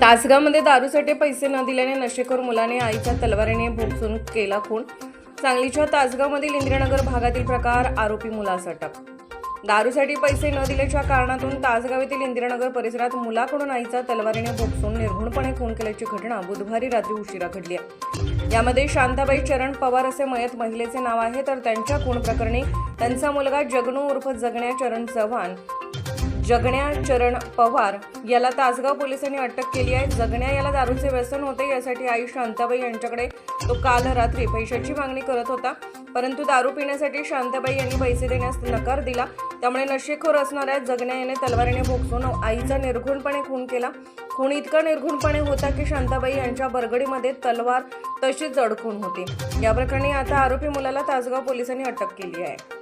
तासगावमध्ये दारूसाठी पैसे न दिल्याने नशेखोर मुलाने आईच्या तलवारीने भोपसून केला खून. सांगलीच्या तासगावमधील इंदिरानगर भागातील प्रकार आरोपी मुलास अटक. दारूसाठी पैसे न दिल्याच्या कारणातून तासगाव येथील इंदिरानगर परिसरात मुलाकडून आईचा तलवारीने भोपसून निर्घुणपणे खून केल्याची घटना बुधवारी रात्री उशिरा घडली आहे. यामध्ये शांताबाई चरण पवार असे मयत महिलेचे नाव आहे तर त्यांच्या खून प्रकरणी त्यांचा मुलगा जगनू उर्फ जगण्या चरण चव्हाण जगण्या चरण पवार याला तासगाव पोलिसांनी अटक केली आहे. जगण्या याला दारूचे व्यसन होते यासाठी आई शांताबाई यांच्याकडे तो काल रात्री पैशाची मागणी करत होता. परंतु दारू पिण्यासाठी शांताबाई यांनी पैसे देण्यास नकार दिला. त्यामुळे नशेखोर असणाऱ्या जगण्या याने तलवारीने भोगसून आईचा निर्घुणपणे खून केला. खून इतका निर्घुणपणे होता की शांताबाई यांच्या बरगडीमध्ये तलवार तशीच अडकून होती. या प्रकरणी आता आरोपी मुलाला तासगाव पोलिसांनी अटक केली आहे.